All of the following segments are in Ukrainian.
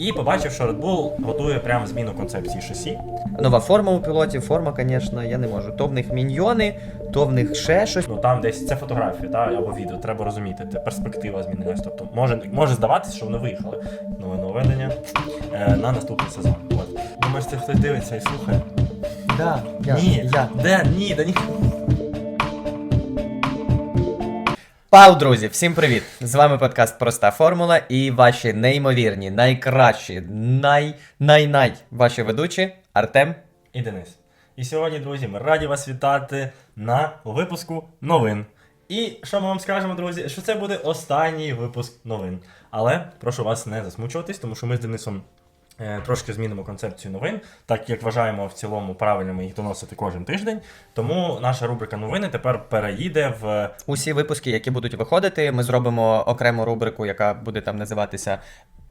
і побачив, що Red Bull готує прямо зміну концепції шасі. Нова форма у пілотів, форма, звісно, я не можу. То в них міньйони, то в них ще щось. Ну там десь це фотографія, та або відео. Треба розуміти, це перспектива змінилась. Тобто може, може здаватися, що вони виїхали. Нове нововведення е, на наступний сезон. От. Думаєш, це хтось дивиться і слухає? Да, я, ні, я. де ні, да ні. Пау, друзі, всім привіт! З вами подкаст Проста Формула і ваші неймовірні, найкращі, най най най ваші ведучі Артем. І Денис. І сьогодні, друзі, ми раді вас вітати на випуску новин. І що ми вам скажемо, друзі, що це буде останній випуск новин. Але прошу вас не засмучуватись, тому що ми з Денисом трошки змінимо концепцію новин, так як вважаємо в цілому правильними їх доносити кожен тиждень. Тому наша рубрика новини тепер переїде в Усі випуски, які будуть виходити, ми зробимо окрему рубрику, яка буде там називатися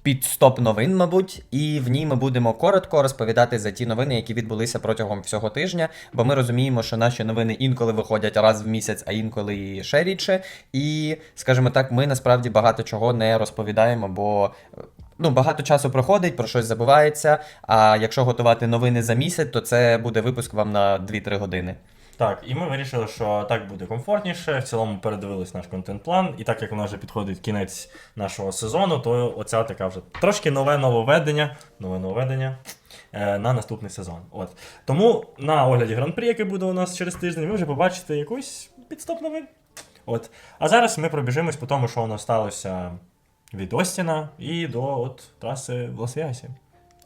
Підстоп новин, мабуть, і в ній ми будемо коротко розповідати за ті новини, які відбулися протягом всього тижня. Бо ми розуміємо, що наші новини інколи виходять раз в місяць, а інколи ще рідше. І, скажімо так, ми насправді багато чого не розповідаємо, бо. Ну, багато часу проходить, про щось забувається. А якщо готувати новини за місяць, то це буде випуск вам на 2-3 години. Так, і ми вирішили, що так буде комфортніше. В цілому передивились наш контент-план. І так як у вже підходить кінець нашого сезону, то оця така вже трошки нове нововведення, нове нововведення е, на наступний сезон. От. Тому на огляді гран-прі, який буде у нас через тиждень, ви вже побачите якусь підстоп новин. От. А зараз ми пробіжимось по тому, що нас сталося від Остіна і до от, траси в Лас-Вегасі.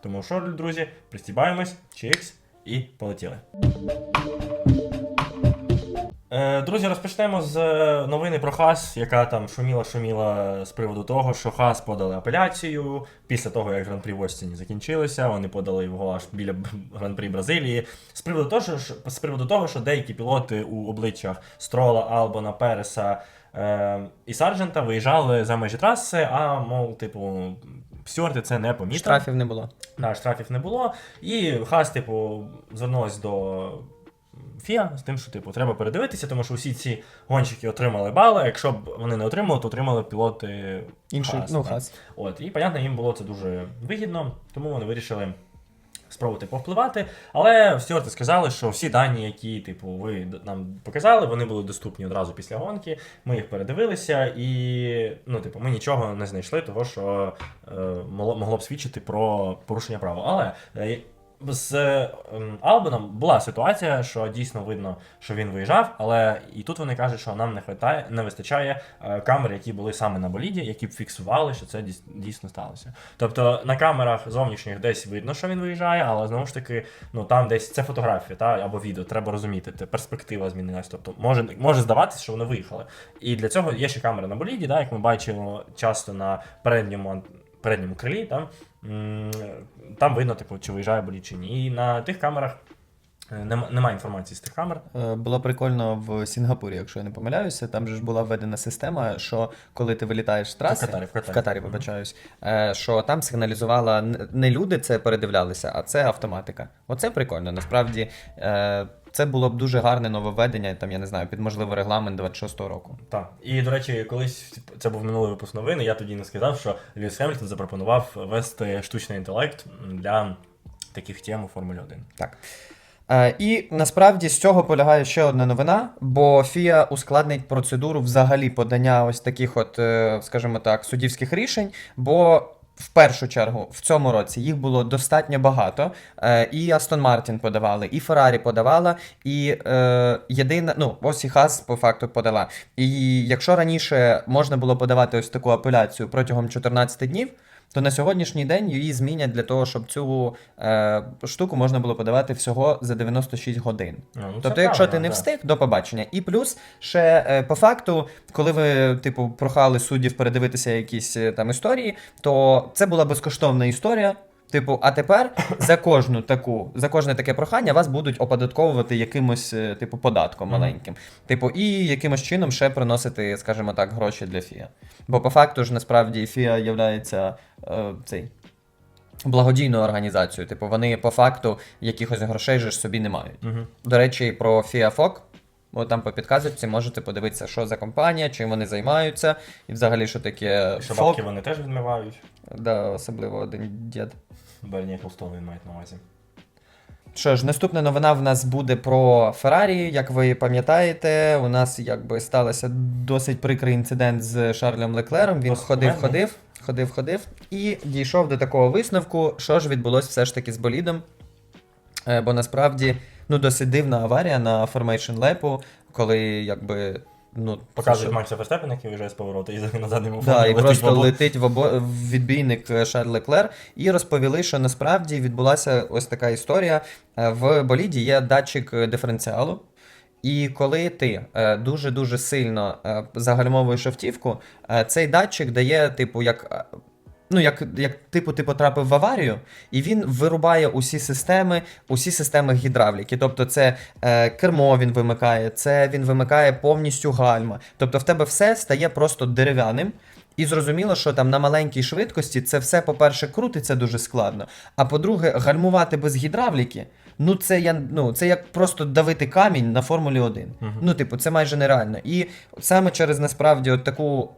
Тому що, друзі, пристібаємось, чікс і полетіли. Е, Друзі, розпочнемо з е, новини про Хас, яка там шуміла-шуміла з приводу того, що Хас подали апеляцію після того, як гран-прі в Остіні закінчилися. Вони подали його аж біля гран-прі Бразилії. З приводу того, що, з приводу того, що деякі пілоти у обличчях Строла, Албона, Переса і Сарджента виїжджали за межі траси, а мов, типу, стюарти це не помітили. Штрафів не було. Да, штрафів не було. І Хас, типу, звернулась до ФІА з тим, що типу, треба передивитися, тому що всі ці гонщики отримали бали. Якщо б вони не отримали, то отримали пілоти Інший, Хас, ну, хас. От, і, понятно, їм було це дуже вигідно, тому вони вирішили спробувати повпливати. Але стюарти сказали, що всі дані, які типу, ви нам показали, вони були доступні одразу після гонки. Ми їх передивилися, і ну, типу, ми нічого не знайшли, того, що е, могло, б свідчити про порушення права. Але е, з ем, Албаном була ситуація, що дійсно видно, що він виїжджав, але і тут вони кажуть, що нам не хватає, не вистачає е, камер, які були саме на боліді, які б фіксували, що це дійсно сталося. Тобто на камерах зовнішніх десь видно, що він виїжджає, але знову ж таки, ну там десь це фотографія, та або відео. Треба розуміти, це перспектива змінилась. Тобто може, може здаватися, що вони виїхали. І для цього є ще камера на боліді, да, як ми бачимо часто на передньому передньому крилі, там, м, там видно, типу, чи виїжджає боліт чи ні. І на тих камерах нема- немає інформації з тих камер. Е, Було прикольно в Сінгапурі, якщо я не помиляюся. Там же ж була введена система, що коли ти вилітаєш з траси, В Катарі, в Катарі. Мгм. вибачаюсь, е, що там сигналізувала не люди це передивлялися, а це автоматика. Оце прикольно. Насправді е, це було б дуже гарне нововведення, там я не знаю, під можливо регламент 26-го року. Так. І, до речі, колись це був минулий випуск новини, я тоді не сказав, що Льюіс Хемільтон запропонував ввести штучний інтелект для таких тем у Формулі 1. Так. Е, і насправді з цього полягає ще одна новина, бо ФІА ускладнить процедуру взагалі подання ось таких, от, е, скажімо так, суддівських рішень, бо. В першу чергу в цьому році їх було достатньо багато. Е, і Астон Мартін подавали, і Феррарі подавала, і е, єдина, ну ось і Хас по факту подала. І якщо раніше можна було подавати ось таку апеляцію протягом 14 днів, то на сьогоднішній день її змінять для того, щоб цю е, штуку можна було подавати всього за 96 годин. А, ну, Тобто, якщо ти не да. встиг, до побачення. І плюс ще е, по факту, коли ви, типу, прохали суддів передивитися якісь е, там історії, то це була безкоштовна історія. Типу, а тепер за кожну таку, за кожне таке прохання вас будуть оподатковувати якимось, е, типу, податком маленьким. Типу, і якимось чином ще приносити, скажімо так, гроші для ФІА. Бо по факту ж насправді ФІА являється е, цей. Благодійною організацією, типу, вони по факту якихось грошей же ж собі не мають. Угу. До речі, про FIAFOC От там по підказочці можете подивитися, що за компанія, чим вони займаються, і взагалі, що таке Що бабки вони теж відмивають. Да, особливо один дід. Берні Хелстон він має на увазі. Що ж, наступна новина в нас буде про Феррарі. Як ви пам'ятаєте, у нас якби сталося досить прикрий інцидент з Шарлем Леклером. Він ходив-ходив, ходив, ходив і дійшов до такого висновку, що ж відбулося все ж таки з болідом. Е, Бо насправді ну, досить дивна аварія на Formation Lap, коли якби. Ну, Показують що- Макса Ферстепена, який виїжджає з повороту, і на задньому Да, і летить просто в обо- летить в, обо... в відбійник е, Шарль Леклер. І розповіли, що насправді відбулася ось така історія. Е, В боліді є датчик е, диференціалу. І коли ти е, дуже-дуже сильно загальмовуєш автівку, цей датчик дає, типу, як. Ну, як, як типу, ти потрапив в аварію, і він вирубає усі системи, усі системи гідравліки. Тобто, це е, кермо він вимикає, це він вимикає повністю гальма. Тобто, в тебе все стає просто дерев'яним. І зрозуміло, що там на маленькій швидкості це все, по-перше, крутиться дуже складно. А по-друге, гальмувати без гідравліки. Ну, це я ну це як просто давити камінь на Формулі 1. Мгм. Ну, типу, це майже нереально. І саме через насправді от таку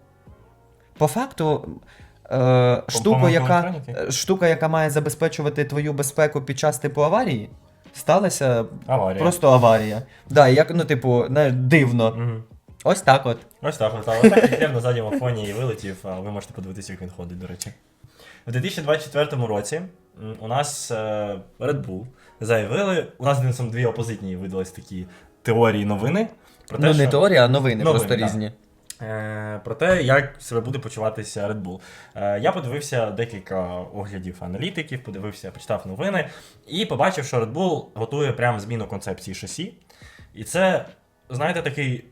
по факту. Е, штуку, яка, е, штука, яка має забезпечувати твою безпеку під час типу аварії, сталася Аварія. просто аварія. Да, як, ну, типу, знаєш, дивно. Мгм. Ось так от. Ось так, ось так. Ось так він на задньому фоні і вилетів, а ви можете подивитися, як він ходить, до речі. В 2024 році у нас е, Red Bull заявили, у нас дві опозитні видались такі теорії новини. Про те, ну, не що- теорія, а новини, Новини, просто да. різні. Е, про те, як себе буде почуватися Red Bull. Е, я подивився декілька оглядів аналітиків, подивився, почитав новини і побачив, що Red Bull готує прям зміну концепції шасі. І це, знаєте, такий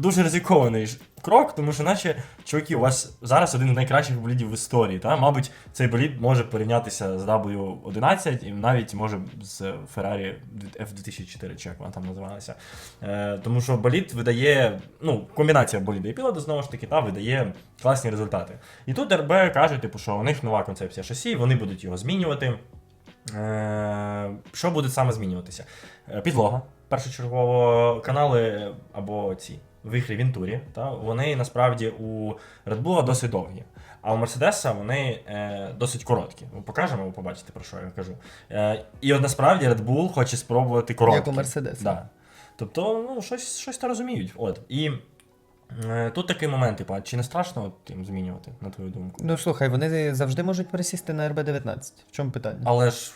дуже ризикований крок, тому що, наче, чуваки, у вас зараз один з найкращих болідів в історії. Та? Мабуть, цей болід може порівнятися з W11 і навіть може з Ferrari F2004, чи як вона там називалася. Е, тому що болід видає, ну, комбінація боліда і пілота, знову ж таки, та, видає класні результати. І тут РБ каже, типу, що у них нова концепція шасі, вони будуть його змінювати. Е, що буде саме змінюватися? Е, Підлога. Першочергово канали або ці вихрі Вінтурі, та, вони насправді у Red Bull досить довгі. А у Мерседеса вони е, досить короткі. Ми покажемо, ви побачите, про що я кажу. Е, і от насправді Red Bull хоче спробувати короткі. Як у Мерседеса. Да. Тобто, ну, щось, щось то розуміють. От. І е, тут такий момент, типу, чи не страшно от, їм змінювати, на твою думку? Ну слухай, вони завжди можуть пересісти на РБ-19. В чому питання? Але ж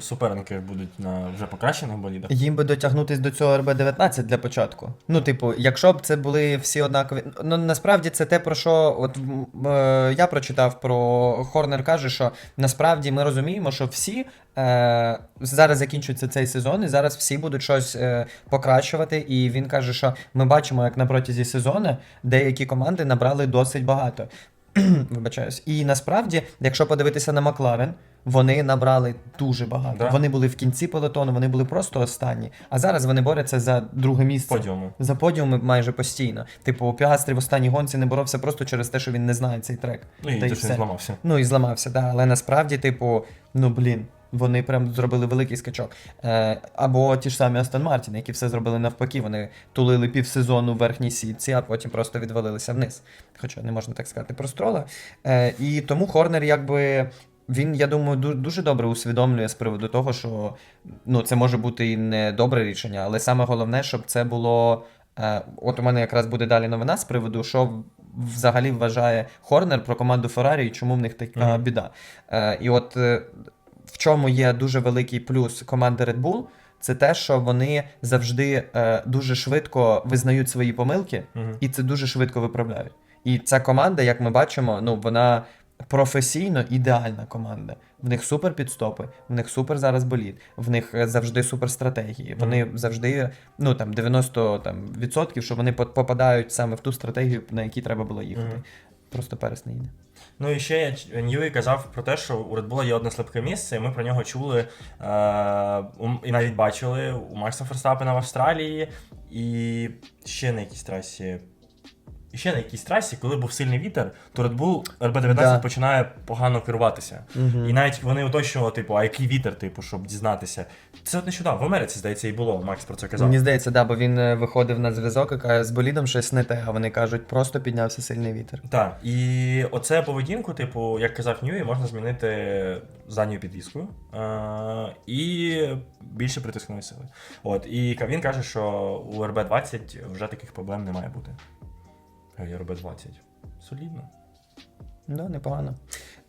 суперники будуть на вже покращених болідах. Їм би дотягнутись до цього РБ-19 для початку. Ну, типу, якщо б це були всі однакові. Ну насправді це те, про що от е, я прочитав про Хорнер каже, що насправді ми розуміємо, що всі е, зараз закінчується цей сезон, і зараз всі будуть щось е, покращувати. І він каже, що ми бачимо, як на протязі сезону деякі команди набрали досить багато. Вибачаюсь. І насправді, якщо подивитися на Макларен, вони набрали дуже багато. Да. Вони були в кінці пелотону, вони були просто останні. А зараз вони борються за друге місце. Подіуму. За подіуми майже постійно. Типу, у Піастрі в останній гонці не боровся просто через те, що він не знає цей трек. Ну і Та і все. зламався. Ну і зламався, да. Але насправді, типу, ну блін. Вони прям зробили великий скачок. Е, або ті ж самі Астон Мартін, які все зробили навпаки. Вони тулили півсезону в верхній сітці, а потім просто відвалилися вниз. Хоча не можна так сказати про строла. Е, і тому Хорнер, якби. Він, я думаю, дуже добре усвідомлює з приводу того, що ну, це може бути і не добре рішення, але саме головне, щоб це було. Е, от у мене якраз буде далі новина з приводу, що взагалі вважає Хорнер про команду Феррарі і чому в них така Мгм. біда. Е, і от е, в чому є дуже великий плюс команди Red Bull, це те, що вони завжди е, дуже швидко визнають свої помилки Мгм. і це дуже швидко виправляють. І ця команда, як ми бачимо, ну вона професійно ідеальна команда. В них супер підстопи, в них супер зараз боліт, в них е, завжди супер стратегії. Вони завжди, ну там 90 там, відсотків, що вони по- попадають саме в ту стратегію, на якій треба було їхати. Мгм. Просто перес не йде. Ну і ще Ньюї казав про те, що у Red Bull є одне слабке місце, і ми про нього чули е, і навіть бачили у Макса Ферстапена в Австралії, і ще на якійсь трасі. Ще на якійсь трасі, коли був сильний вітер, то Red Bull RB19 Да. починає погано керуватися. І навіть вони уточнювали, типу, а який вітер, типу, щоб дізнатися. Це от нещодавно в Америці, здається, і було. Макс про це казав. Мені здається, да, бо він е, виходив на зв'язок і каже, з болідом щось не те, а вони кажуть, просто піднявся сильний вітер. Так, і оце поведінку, типу, як казав Ньюї, можна змінити задньою підвіскою е- і більше притискної сили. От, і він каже, що у РБ-20 вже таких проблем не має бути. РБ-20. Солідно. Да, непогано.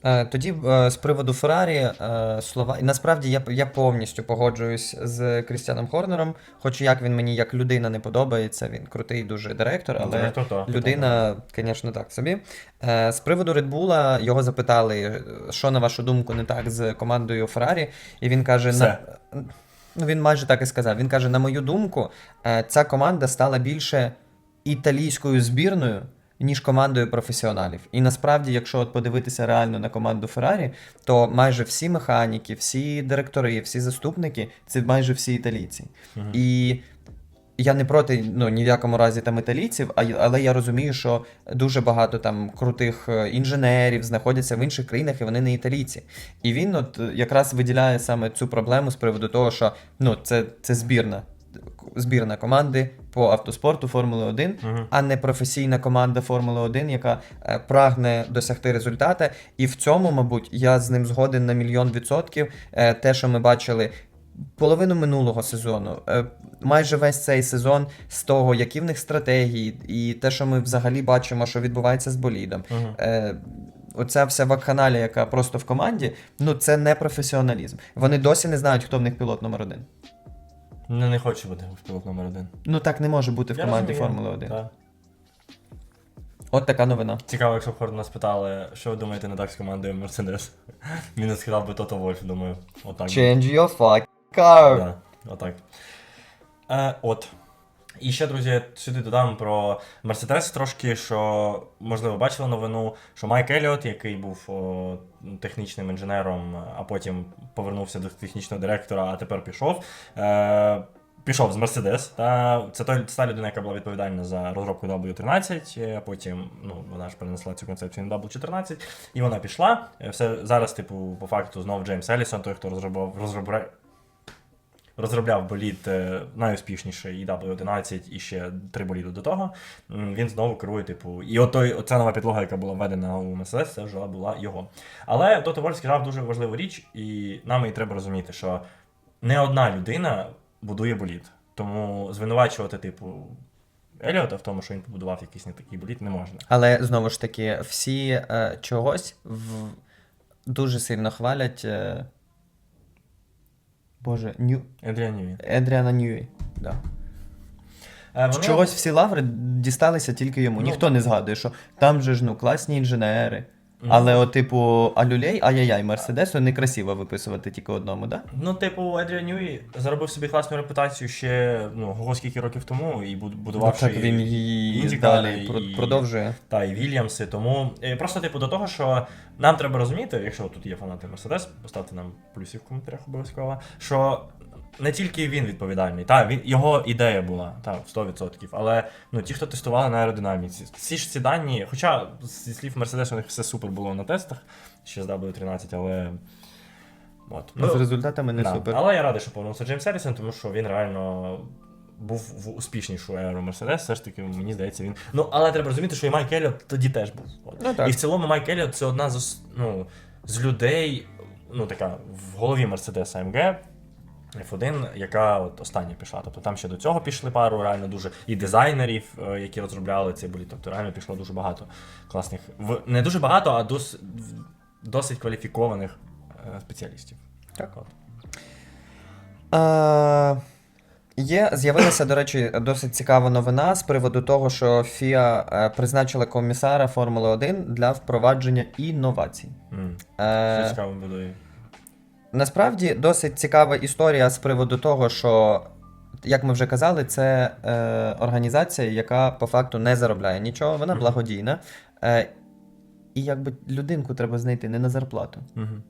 Е, тоді е, з приводу Феррарі е, слова. Насправді я, я повністю погоджуюсь з Крістіаном Хорнером, хоч як він мені як людина не подобається, він крутий дуже директор, але Директор, та, людина, звісно, так собі. Е, з приводу Bull його запитали, е, що на вашу думку не так з командою Феррарі, і він каже: Все. на... ну, він майже так і сказав. Він каже: на мою думку, е, ця команда стала більше італійською збірною. Ніж командою професіоналів. І насправді, якщо от подивитися реально на команду Феррарі, то майже всі механіки, всі директори, всі заступники це майже всі італійці. Мгм. І я не проти ну, ні в якому разі там італійців, а але я розумію, що дуже багато там крутих е, інженерів знаходяться в інших країнах, і вони не італійці. І він от якраз виділяє саме цю проблему з приводу того, що ну, це, це збірна. Збірна команди по автоспорту Формули 1, Мгм. а не професійна команда Формули 1, яка е, прагне досягти результата. І в цьому, мабуть, я з ним згоден на мільйон відсотків. Е, те, що ми бачили половину минулого сезону, е, майже весь цей сезон з того, які в них стратегії, і те, що ми взагалі бачимо, що відбувається з болідом. Мгм. Е, Оця вся вакханалія, яка просто в команді, ну це не професіоналізм. Вони досі не знають, хто в них пілот номер один. Не, не хочу бути в пілот номер один. Ну так не може бути в Я команді розумію. Формули 1. Так. От така новина. Цікаво, якщо б Хорн нас питали, що ви думаєте не так з командою Мерседес. Він не сказав би Тото Вольф, думаю. Отак. Change your fucking car. Да, отак. Е, от. І ще, друзі, сюди додам про Мерседес трошки, що, можливо, бачили новину, що Майк Еліот, який був о, технічним інженером, а потім повернувся до технічного директора, а тепер пішов. Е, Пішов з Мерседес, та це той та людина, яка була відповідальна за розробку W13, е, потім ну, вона ж перенесла цю концепцію на W14, і вона пішла. Е, Все зараз, типу, по факту, знову Джеймс Елісон, той, хто розробляв, розробляє, розробляв болід е, найуспішніший і W11, і ще три боліди до того. Він знову керує, типу, і от оця нова підлога, яка була введена у Mercedes, це вже була його. Але Тото Вольф сказав дуже важливу річ, і нам і треба розуміти, що не одна людина будує болід. Тому звинувачувати, типу, Еліота в тому, що він побудував якийсь не такий болід, не можна. Але знову ж таки, всі е, чогось в... дуже сильно хвалять. Е... Боже, Нью... Едріана Ньюї. Едріана Ньюї. Да. Воно- Чогось всі лаври дісталися тільки йому. Ну, Ніхто не згадує, що там же ж ну класні інженери. Але, от, типу, алюлей, ай-яй-яй, Мерседесу некрасиво виписувати тільки одному, да? Ну, типу, Едріан Ньюї заробив собі класну репутацію ще ну, ого скільки років тому і буд- будувавши Ну, так він її Індікари, далі і- продовжує. та і Вільямси. Тому е, просто, типу, до того, що нам треба розуміти, якщо тут є фанати Мерседес, поставте нам плюсів в коментарях обов'язково, що не тільки він відповідальний, та він його ідея була, та 100%. Але ну ті, хто тестували на аеродинаміці, всі ж ці дані, хоча зі слів Мерседес, у них все супер було на тестах ще з W13, але. От. Ну, з результатами не да. супер. Але я радий, що повернувся Джеймс Елісон, тому що він реально був в успішнішу еру Мерседес. Все ж таки, мені здається, він. Ну, але треба розуміти, що і Майк Еліот тоді теж був. От. Ну, так. І в цілому Майк Еліот це одна з, ну, з людей, ну така, в голові Мерседес AMG. F1, яка от остання пішла. Тобто там ще до цього пішли пару реально дуже і дизайнерів, е, які розробляли цей болід. Тобто реально пішло дуже багато класних. В, не дуже багато, а дос, досить кваліфікованих е, спеціалістів. Так. От. А, є, з'явилася, до речі, досить цікава новина з приводу того, що ФІА е, призначила комісара Формули 1 для впровадження інновацій. М. Е, Що цікаво буде. Насправді досить цікава історія з приводу того, що, як ми вже казали, це е, організація, яка по факту не заробляє нічого, вона благодійна. Е, і якби людинку треба знайти не на зарплату. Угу.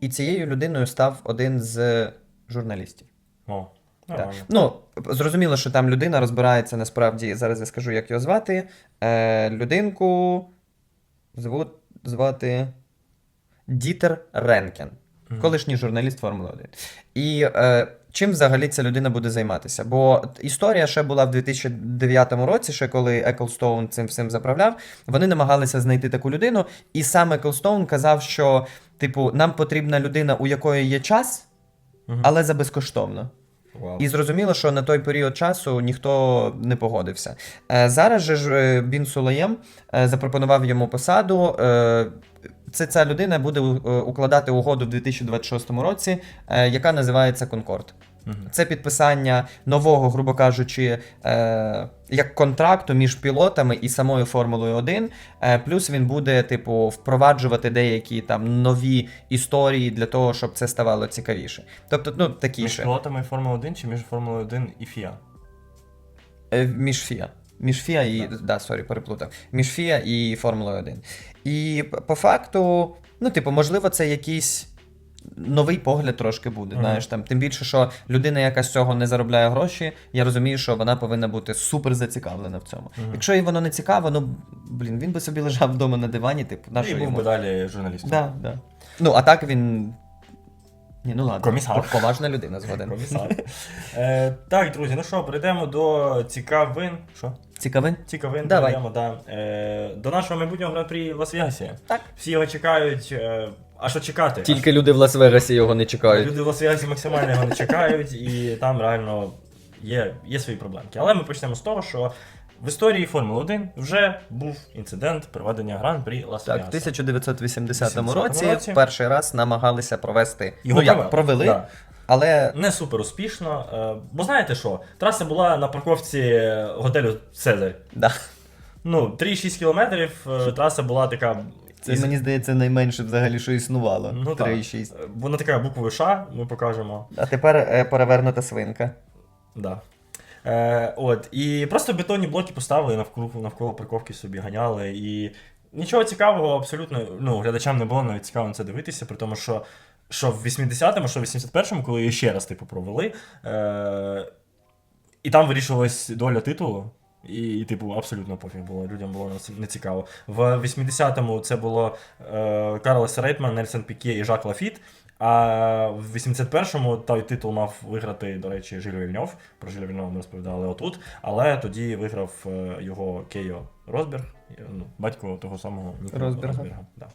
І цією людиною став один з журналістів. О, Так. Ну, зрозуміло, що там людина розбирається насправді. Зараз я скажу, як його звати. Е, людинку звуть, звати Дітер Ренкен. Колишній журналіст Формули 1. І е, чим взагалі ця людина буде займатися? Бо історія ще була в 2009 році, ще коли Еклстоун цим всім заправляв. Вони намагалися знайти таку людину, і сам Еклстоун казав, що, типу, нам потрібна людина, у якої є час, але за безкоштовно. І зрозуміло, що на той період часу ніхто не погодився. Е, зараз же ж е, Бін Сулаєм е, запропонував йому посаду. Це ця людина буде укладати угоду в 2026 році, яка називається Конкорд. Це підписання нового, грубо кажучи, е, як контракту між пілотами і самою Формулою 1. Е, плюс він буде, типу, впроваджувати деякі там нові історії для того, щоб це ставало цікавіше. Тобто, ну Між такіше. пілотами Формули 1 чи між Формулою 1 і FIA? Е, Між ФІА. Між ФІА і. Да, сорі, переплутав. Між ФІА і Формулою 1. І по факту, ну, типу, можливо, це якийсь. Новий погляд трошки буде, Мгм. знаєш там. Тим більше, що людина, яка з цього не заробляє гроші, я розумію, що вона повинна бути супер зацікавлена в цьому. Мгм. Якщо їй воно не цікаво, ну блін, він би собі лежав вдома на дивані, типу, на І був йому. би далі журналістом. Да, да. Ну, а так він. Ні, ну ладно. Комісар. Поважна людина згоден. Комісар. Е, так, друзі, ну що, перейдемо до цікавин. Що? Цікавий? Цікавин, Давай. перейдемо, да. Е, до нашого майбутнього гран-прі в Лас-Вегасі. Так. Всі його чекають. Е, а що чекати? Тільки люди в Лас-Вегасі його не чекають. Люди в Лас-Вегасі максимально його не чекають, і там реально є, є свої проблемки. Але ми почнемо з того, що в історії Формули 1 вже був інцидент проведення гран-прі Лас-Вегаса. в 1980 80-му році, році. перший раз намагалися провести. Його ну як провели. провели, Да. але Не супер успішно. Е, бо знаєте що? Траса була на парковці готелю Цезарь. да. Ну, 3,6 кілометрів. е, Траса була така. Це із- мені здається найменше взагалі, що існувало. Ну, так. 3,6. Вона така буквою Ш, ми покажемо. А тепер е, перевернута свинка. Да. Е, от, і просто бетонні блоки поставили навколо, навколо парковки собі ганяли. І нічого цікавого абсолютно ну, глядачам не було навіть цікаво на це дивитися, при тому, що, що в 80-му, що в 81-му, коли її ще раз типу, провели, е, і там вирішувалась доля титулу. І, типу, абсолютно пофіг було, людям було не цікаво. В 80-му це було е, Карлос Рейтман, Нельсон Піке і Жак Лафіт. А в 81-му той титул мав виграти, до речі, Жиль Вільньов. Про Жиля Вільньова ми розповідали отут. Але тоді виграв е, його Кейо Росберг, е, ну, батько того самого Ніка Росберга. Да.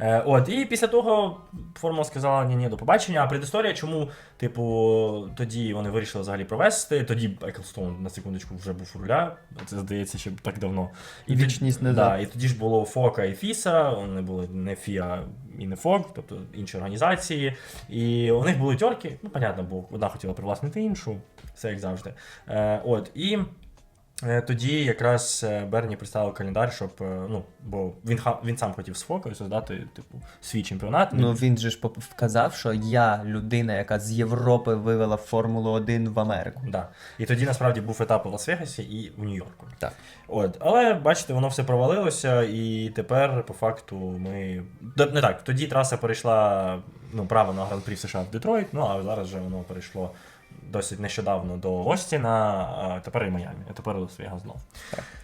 Е, от, і після того формула сказала ні, ні, до побачення. А предісторія, чому, типу, тоді вони вирішили взагалі провести. Тоді Еклстоун на секундочку вже був у руля. Це здається ще так давно. І тоді- Вічність назад. Да, і тоді ж було Фока і Фіса, вони були не Фіа і не Фок, тобто інші організації. І у них були тьорки, ну, понятно, бо одна хотіла привласнити іншу, все як завжди. Е, от, і тоді якраз е, Берні представив календар, щоб, е, ну, бо він, він сам хотів з Фокою создати, типу, свій чемпіонат. Ну він же ж вказав, що я людина, яка з Європи вивела Формулу 1 в Америку. Да. І тоді насправді був етап у Лас-Вегасі і в Нью-Йорку. Так. От, але бачите, воно все провалилося, і тепер, по факту, ми. Не так, тоді траса перейшла ну, право на гран-прі в США в Детройт, ну а зараз вже воно перейшло досить нещодавно до Остіна, тепер і Майамі, тепер Лас-Вегас знов.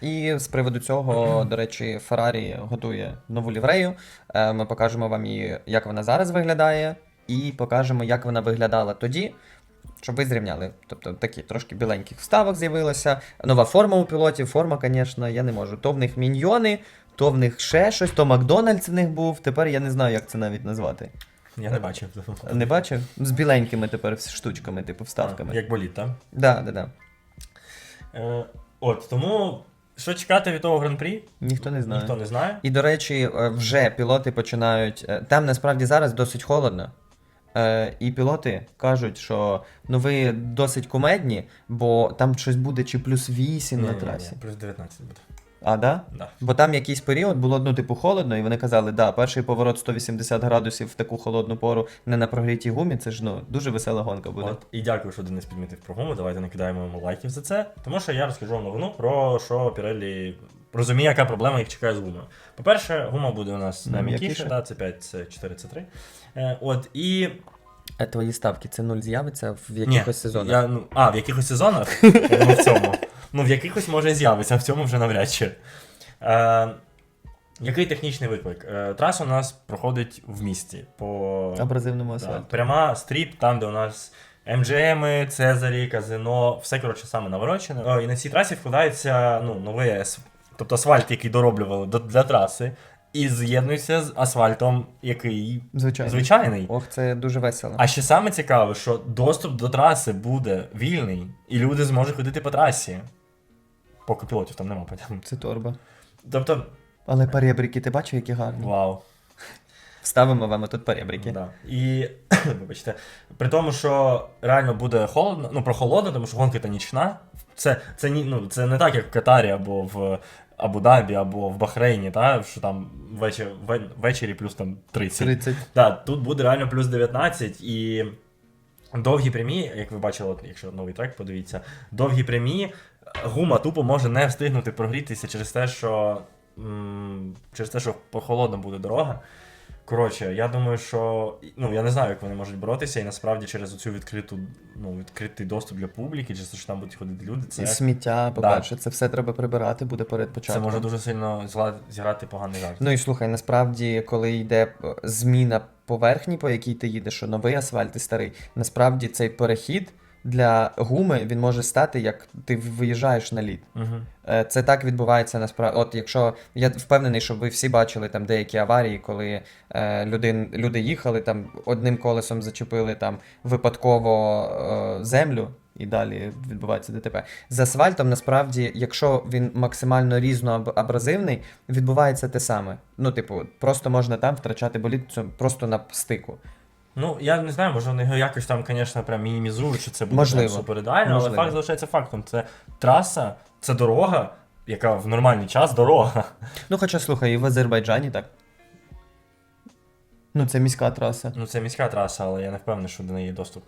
І з приводу цього, до речі, Феррарі готує нову ліврею. Е, Ми покажемо вам її, як вона зараз виглядає, і покажемо, як вона виглядала тоді, щоб ви зрівняли. Тобто такі трошки біленьких вставок з'явилося. Нова форма у пілотів, форма, звісно, я не можу. То в них міньйони, то в них ще щось, то Макдональдс в них був. Тепер я не знаю, як це навіть назвати. Я не бачив. Не бачив? З біленькими тепер штучками, типу вставками. А, Як боліт, так? Да, да, да. Е, от, тому що чекати від того гран-прі, Ніхто не знає. ніхто не знає. І до речі, е, вже пілоти починають. е, Там насправді зараз досить холодно. Е, І пілоти кажуть, що ну ви досить кумедні, бо там щось буде чи плюс 8 на Ні-ні-ні, трасі. Плюс 19 буде. А, да? Да. Бо там якийсь період було ну, типу, холодно, і вони казали, да, перший поворот 180 градусів в таку холодну пору не на прогрітій гумі, це ж ну дуже весела гонка буде. От, і дякую, що Денис підмітив про гуму. Давайте накидаємо йому лайків за це. Тому що я розкажу вам новину про що Pirelli розуміє, яка проблема їх чекає з гумою. По-перше, гума буде у нас Ну, найм'якіше, да, це 5, це 4, це 3. Е, от, і... А твої ставки це нуль з'явиться в Ні, якихось сезонах. Я, ну, а, в якихось сезонах? Я думав, в цьому. Ну, в якихось може з'явиться, а в цьому вже навряд чи. Е, який технічний виклик? Е, траса у нас проходить в місті. По Абразивному Да, пряма стріп, там, де у нас МГМи, Цезарі, казино, все коротше саме наворочене. О, і на цій трасі вкладається ну, новий ас... тобто асфальт, який дороблювали до- для траси, і з'єднується з асфальтом, який Звичайно. звичайний. Ох, це дуже весело. А ще саме цікаве, що доступ до траси буде вільний, і люди зможуть ходити по трасі. Поки пілотів там нема, потім. Це торба. Тобто, Але парєбрики, ти бачив, які гарні? вау. Вставимо вам тут парєбрики. Да. І вибачте, при тому, що реально буде холодно, ну прохолодно, тому що гонка та нічна. Це, це, ну, це не так, як в Катарі або в Абу-Дабі, або в Бахрейні, та, що там вечір, ввечері плюс там 30. 30. Так, тут буде реально плюс 19 і довгі прямі, як ви бачили, от, якщо новий трек подивіться, довгі прямі, гума тупо може не встигнути прогрітися через те, що м, через те, що прохолодно буде дорога. Коротше, я думаю, що ну я не знаю, як вони можуть боротися, і насправді через цю відкриту, ну, відкритий доступ для публіки, через те, що там будуть ходити люди, це, І сміття, по-перше, це все треба прибирати, буде перед початком. це може дуже сильно зіграти поганий жарт. Ну і слухай, насправді, коли йде е, зміна поверхні, по якій ти їдеш, що новий асфальт і старий, насправді цей перехід для гуми він може стати, як ти виїжджаєш на лід. Угу. Це так відбувається насправді. От якщо я впевнений, що ви всі бачили там деякі аварії, коли е, люди, люди їхали там одним колесом зачепили там випадково е, землю. І далі відбувається ДТП. З асфальтом, насправді, якщо він максимально різноабразивний, відбувається те саме. Ну, типу, просто можна там втрачати боліт просто на стику. Ну, я не знаю, може вони його якось там, звісно, прям мінімізують, що це буде Можливо. прям супер ідеально, Можливо. але факт залишається фактом. Це траса, це дорога, яка в нормальний час дорога. Ну, хоча слухай, і в Азербайджані так. Ну, це міська траса. Ну, це міська траса, але я не впевнений, що до неї є доступ.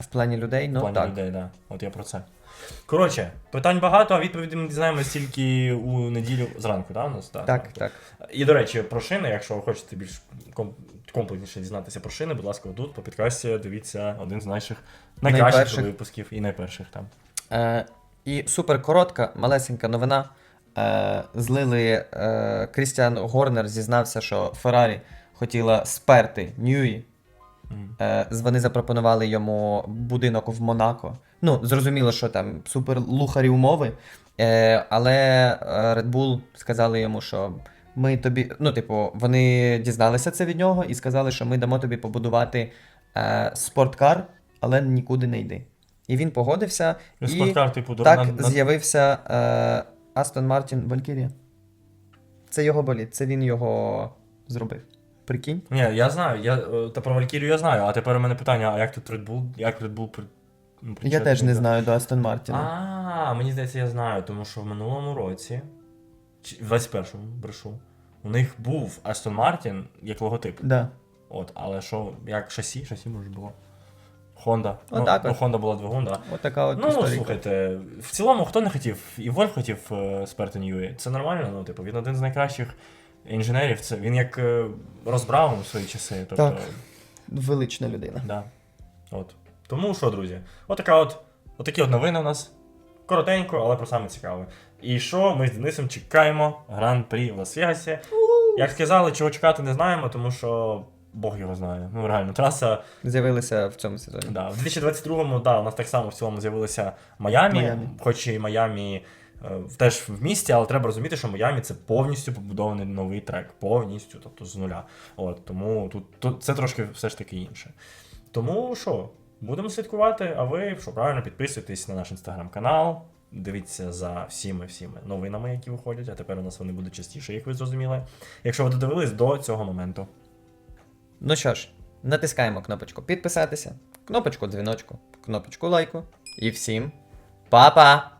В плані людей, ну в плані так. людей, да. От я про це. Коротше, питань багато, а відповіді ми дізнаємося тільки у неділю зранку, да, у нас? Да, Так, так. І, до речі, про шини, якщо ви хочете більш ком- комплексніше дізнатися про шини, будь ласка, тут по підкасті дивіться один з наших найкращих Найперших. випусків і найперших там. Е, і супер коротка, малесенька новина. Е, злили е, Крістіан Горнер зізнався, що Феррарі хотіла сперти Ньюї. Е, з- вони запропонували йому будинок в Монако. Ну, зрозуміло, що там супер лухарі умови. Е, але е, Red Bull сказали йому, що ми тобі. Ну, типу, вони дізналися це від нього і сказали, що ми дамо тобі побудувати е, спорткар, але нікуди не йди. І він погодився. Ну, І Спорткар, типу, так на- на- з'явився е, Астон Мартін Валькірія. Це його боліт, це він його зробив. Прикинь? Ні, я знаю, я, е, та про Валькірію я знаю, а тепер у мене питання, а як тут Red Bull, як Red Bull при... ну, Я причетний теж не до- знаю до Астон Мартіна. А, мені здається, я знаю, тому що в минулому році, в 21-му, брешу, у них був Aston Martin як логотип. Да. От, але що, як шасі, шасі може було. Honda. Отак ну, от. ну, Honda була двигун, да. От така от Ну, історія. слухайте, в цілому, хто не хотів, і Вольф хотів е, сперти Ньюї. Це нормально, ну, типу, він один з найкращих інженерів. Це він як е, Рос Браун в свої часи. Тобто, Так. Велична людина. Да. От. Тому що, друзі, отака от, отакі от новини у нас. Коротенько, але про саме цікаве. І що ми з Денисом чекаємо гран-прі в Лас-Вегасі. Як сказали, чого чекати, не знаємо, тому що Бог його знає. Ну реально, траса. З'явилися в цьому сезоні. Да. В 2022-му, да, у нас так само в цілому з'явилися Майамі, Майамі. хоч і Майамі е, теж в місті, але треба розуміти, що Майамі це повністю побудований новий трек. Повністю, тобто з нуля. От, тому тут, тут це трошки все ж таки інше. Тому що, будемо слідкувати, а ви, що правильно, підписуйтесь на наш інстаграм-канал. Дивіться за всіми всіми новинами, які виходять, а тепер у нас вони будуть частіше, як ви зрозуміли. Якщо ви додивились до цього моменту. Ну що ж, натискаємо кнопочку підписатися, кнопочку дзвіночку, кнопочку лайку. І всім па-па!